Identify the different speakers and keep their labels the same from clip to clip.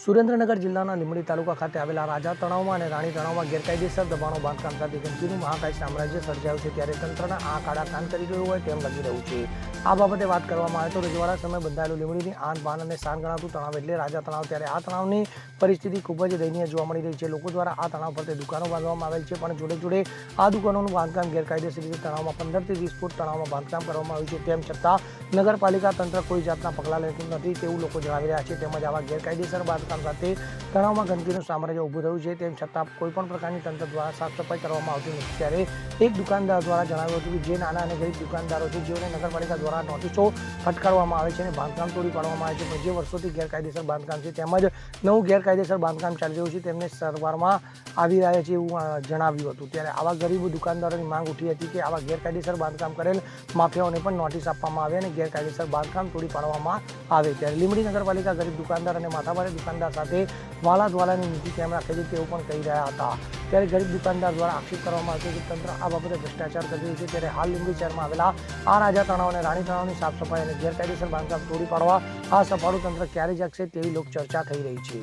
Speaker 1: સુરેન્દ્રનગર જિલ્લાના લીંબડી તાલુકા ખાતે આવેલા રાજા તળાવમાં અને રાણી તળાવમાં ગેરકાયદેસર દબાણો બાંધકામ સાથે ગંદકીનું મહાકાય સામ્રાજ્ય સર્જાયું છે ત્યારે તંત્રના આ કાળા કાન કરી રહ્યું હોય તેમ લાગી રહ્યું છે. આ બાબતે વાત કરવામાં આવે તો રજવાડા સમય બંધાયેલું લીમડીની આન બાન અને શાન ગણાતું તણાવ એટલે રાજા તણાવ. ત્યારે આ તણાવની પરિસ્થિતિ ખૂબ જ દયનીય જોવા મળી રહી છે. લોકો દ્વારા આ તણાવ ફરતે દુકાનો બાંધવામાં આવેલ છે, પણ જોડે જોડે આ દુકાનોનું બાંધકામ ગેરકાયદેસર રીતે તણાવમાં પંદરથી વીસ ફૂટ તણાવમાં બાંધકામ કરવામાં આવ્યું છે. તેમ છતાં, નગરપાલિકા તંત્ર કોઈ જાતના પગલાં લેતું નથી તેવું લોકો જણાવી રહ્યા છે. તેમજ આવા ગેરકાયદેસર બાંધકામ સાથે તણાવમાં ગંદકીનું સામ્રાજ્ય ઊભું થયું છે. તેમ છતાં, કોઈ પણ પ્રકારની તંત્ર દ્વારા સાફ સફાઈ કરવામાં આવતી નથી. ત્યારે એક દુકાનદાર દ્વારા જણાવ્યું હતું કે જે નાના અને ગરીબ દુકાનદારો છે, જેઓને નગરપાલિકા દ્વારા નોટિસો ફટકારવામાં આવે છે અને બાંધકામ તોડી પાડવામાં આવે છે. પણ જે વર્ષોથી ગેરકાયદેસર બાંધકામ છે, તેમજ નવું ગેરકાયદેસર બાંધકામ ચાલી રહ્યું છે, તેમને સરવારમાં આવી રહ્યા છે એવું જણાવ્યું હતું. ત્યારે આવા ગરીબ દુકાનદારોની માંગ ઉઠી હતી કે આવા ગેરકાયદેસર બાંધકામ કરેલ માફિયાઓને પણ નોટિસ આપવામાં આવે અને ગેરકાયદેસર બાંધકામ તોડી પાડવામાં આવે. ત્યારે લીંબડી નગરપાલિકા ગરીબ દુકાનદાર અને માથાભારે દુકાનદાર સાથે વાલા દ્વાલાની નીતિ કેમ રાખે છે તેવું પણ કહી રહ્યા હતા. ત્યારે ગરીબ દુકાનદાર દ્વારા આક્ષેપ કરવામાં આવ્યો કે તંત્ર આ બાબતે ભ્રષ્ટાચાર કરી રહ્યું છે. ત્યારે હાલ લીંબડી શહેરમાં આવેલા આ રાજા તળાવ અને રાણી તળાવની સાફ સફાઈ અને ગેરકાયદેસર બાંધકામ તોડી પાડવા આ સફાળું તંત્ર ક્યારે જાગશે તેવી લોક ચર્ચા થઈ રહી છે.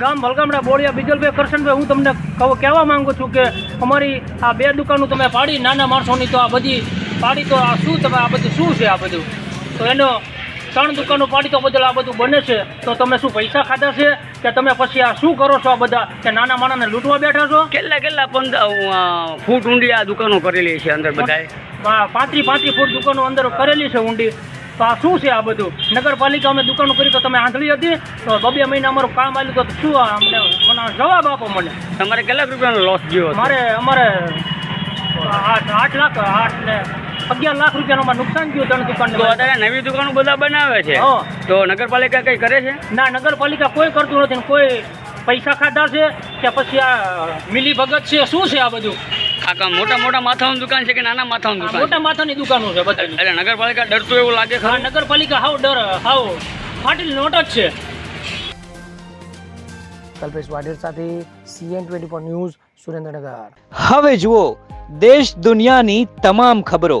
Speaker 2: ગામ ભલગામડા બોળિયા બીજલભાઈ કરશનભાઈ, હું તમને કહું કહેવા માંગુ છું કે અમારી આ બે દુકાનો તમે પાડી, નાના માણસોની તો આ બધી પાડી, તો આ શું તમે, આ બધું શું છે આ બધું? તો એનો ત્રણ દુકાનો પાડી તો બદલ આ બધું બને છે. તો તમે શું પૈસા ખાધા છે? કે તમે પછી આ શું કરો છો આ બધા? કે નાના માણસને લૂંટવા બેઠા છો?
Speaker 3: કેટલા કેટલા પંદર ફૂટ ઊંડી આ દુકાનો કરેલી છે અંદર બધાએ
Speaker 2: પાંત્રી પાંત્રી ફૂટ દુકાનો અંદર કરેલી છે ઊંડી. તો આ શું છે આ બધું? નગરપાલિકા અમે દુકાનો કરી તો તમે આંધળી હતી? તો બે મહિના અમારું કામ આવ્યું તો શું અમને મને જવાબ આપો મને.
Speaker 3: તમારે કેટલા રૂપિયાનો લોસ ગયો
Speaker 2: મારે અમારે આઠ આઠ લાખ આઠ ને અગિયાર લાખ રૂપિયાનું નુકસાન થયું ત્રણ દુકાન
Speaker 3: તો અત્યારે નવી દુકાનો બધા બનાવે છે.
Speaker 2: હા.
Speaker 3: તો નગરપાલિકા કઈ કરે છે?
Speaker 2: ના નગરપાલિકા કોઈ કરતું નથી ને કોઈ પૈસા ખાધા છે કે પછી આ મિલી ભગત છે શું છે આ બધું?
Speaker 3: આ કામ મોટા મોટા માથાની દુકાન છે કે નાના માથાની દુકાન
Speaker 2: મોટા માથાની દુકાનો છે બધા
Speaker 3: એટલે નગરપાલિકા ડરતું એવું લાગે
Speaker 2: હા નગરપાલિકા હાવ ડર હાવ ફાટેલી નોટ જ છે.
Speaker 1: કલ્પેશ વાઢેર સાથે CN twenty four news Surendranagar.
Speaker 4: હવે જુઓ દેશ દુનિયાની તમામ ખબરો.